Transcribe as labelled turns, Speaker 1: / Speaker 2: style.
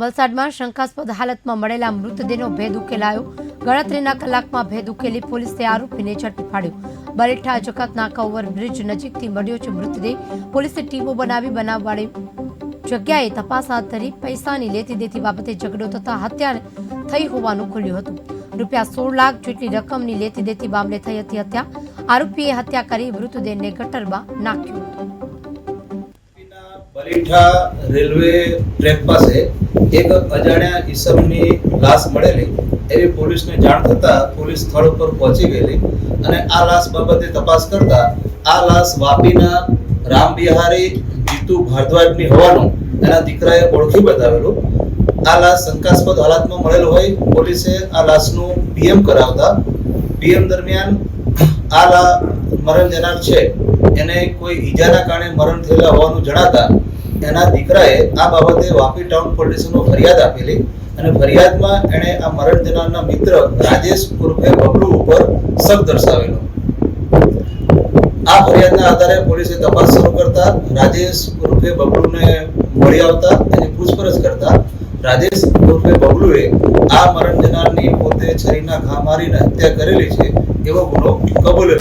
Speaker 1: વલસાડમાં શંકાસ્પદ હાલતમાં મળેલા મૃતદેહનો ભેદ ઉકેલાયો. ગણતરીના કલાકમાં ભેદ ઉકેલી પોલીસે આરોપીને ઝડપી પાડ્યો. બરેઠા જકાત નાકા ઓવરબ્રિજ નજીકથી મળ્યો છે મૃતદેહ. પોલીસે ટીમો બનાવી બનાવવાળી જગ્યાએ તપાસ હાથ ધરી પૈસાની લેતી દેતી બાબતે ઝઘડો થતા હત્યા થઈ હોવાનું ખુલ્યું હતું. રૂપિયા સોળ લાખ જેટલી રકમની લેતી દેતી મામલે થઈ હતી હત્યા. આરોપીએ હત્યા કરી મૃતદેહને ગટરમાં નાખ્યો હતો.
Speaker 2: બરીઠા રેલવે ટ્રેક પાસે એક અજાણ્યા ઈસમની લાશ મળેલી. એવી પોલીસને જાણ થતા પોલીસ સ્થળ ઉપર પહોંચી ગયેલી અને આ લાશ બાબતે તપાસ કરતા આ લાશ વાપીના રામ બિહારી જીતુ ભારદ્વાજની હોવાનું એના દીકરાએ ઓળખી બતાવેલું. આ લાશ શંકાસ્પદ હાલતમાં મળેલ હોય પોલીસે આ લાશનું પીએમ કરાવતા પીએમ દરમિયાન આ મરણ જનાર છે. એને કોઈ ઈજાના કારણે મરણ થયેલા હોવાનું જણાતા એના દીકરાએ આ બાબતે વાપી ટાઉન પોલીસ ફરિયાદ આપેલી અને ફરિયાદમાં એણે આ મરણ જનારના મિત્ર રાજેશ ઉર્ફે બબલુ ઉપર શક દર્શાવેલો. આ ફરિયાદના આધારે પોલીસે તપાસ શરૂ કરતા રાજેશ ઉર્ફે બબલુને મળી આવતા અને પૂછપરછ કરતા રાજેશ ઉર્ફે બબલુએ આ મરણ જનારની પોતે છરીના ઘા મારીને હત્યા કરેલી છે એવો ગુનો કબૂલ્યો